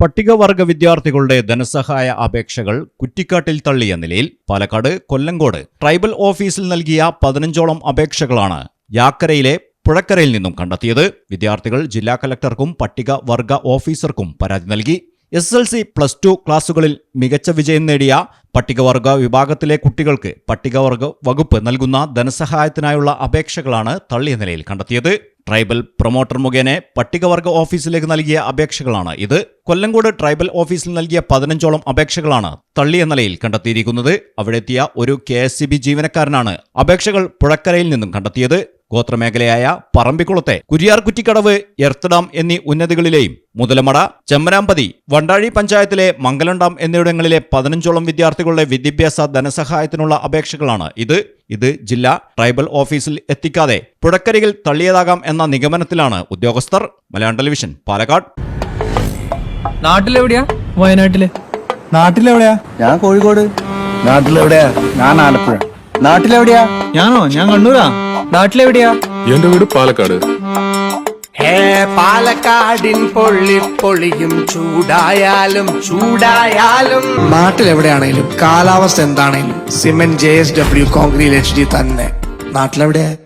പട്ടികവർഗ വിദ്യാർത്ഥികളുടെ ധനസഹായ അപേക്ഷകൾ കുറ്റിക്കാട്ടിൽ തള്ളിയ നിലയിൽ പാലക്കാട് കൊല്ലങ്കോട് ട്രൈബൽ ഓഫീസിൽ നൽകിയ പതിനഞ്ചോളം അപേക്ഷകളാണ് യാക്കരയിലെ പുഴക്കരയിൽ നിന്നും കണ്ടെത്തിയത്. വിദ്യാർത്ഥികൾ ജില്ലാ കലക്ടർക്കും പട്ടികവർഗ ഓഫീസർക്കും പരാതി നൽകി. S L C plus two ക്ലാസുകളിൽ മികച്ച വിജയം നേടിയ പട്ടികവർഗ വിഭാഗത്തിലെ കുട്ടികൾക്ക് പട്ടികവർഗ വകുപ്പ് നൽകുന്ന ധനസഹായത്തിനായുള്ള അപേക്ഷകളാണ് തള്ളിയ നിലയിൽ കണ്ടെത്തിയത്. ട്രൈബൽ പ്രൊമോട്ടർ മുഖേന പട്ടികവർഗ ഓഫീസിലേക്ക് നൽകിയ അപേക്ഷകളാണ് ഇത്. കൊല്ലങ്കോട് ട്രൈബൽ ഓഫീസിൽ നൽകിയ പതിനഞ്ചോളം അപേക്ഷകളാണ് തള്ളിയ നിലയിൽ കണ്ടെത്തിയിരിക്കുന്നത്. അവിടെ എത്തിയ ഒരു കെ ജീവനക്കാരനാണ് അപേക്ഷകൾ പുഴക്കരയിൽ നിന്നും കണ്ടെത്തിയത്. ഗോത്രമേഖലയായ പറമ്പിക്കുളത്തെ കുരിയാർ കുറ്റിക്കടവ് എർത്തഡാം എന്നീ ഉന്നതികളിലെയും മുതലമട ചെമ്മരാമ്പതി വണ്ടാഴി പഞ്ചായത്തിലെ മംഗലണ്ടാം ഡാം എന്നിവിടങ്ങളിലെ പതിനഞ്ചോളം വിദ്യാർത്ഥികളുടെ വിദ്യാഭ്യാസ ധനസഹായത്തിനുള്ള അപേക്ഷകളാണ് ഇത്. ഇത് ജില്ലാ ട്രൈബൽ ഓഫീസിൽ എത്തിക്കാതെ പുഴക്കരികിൽ തള്ളിയതാകാം എന്ന നിഗമനത്തിലാണ് ഉദ്യോഗസ്ഥർ. മലയാളം ടെലിവിഷൻ പാലക്കാട്. നാട്ടിലെവിടെയാ? വയനാട്ടിൽ. നാട്ടിലെവിടെയാ? ഞാൻ കോഴിക്കോട്. നാട്ടിലെവിടെയാ? ഞാൻ ആലപ്പുഴ. നാട്ടിലെവിടെയാ? ഞാനോ? ഞാൻ കണ്ണൂരാ? നാട്ടിലെവിടെയാ? എന്റെ വീട് പാലക്കാട്. ഹേ പാലക്കാടിൻ പൊള്ളി പൊളിയും ചൂടായാലും ചൂടായാലും. നാട്ടിലെവിടെയാണേലും കാലാവസ്ഥ എന്താണേലും cement J S W concrete H D തന്നെ. നാട്ടിലെവിടെയാ?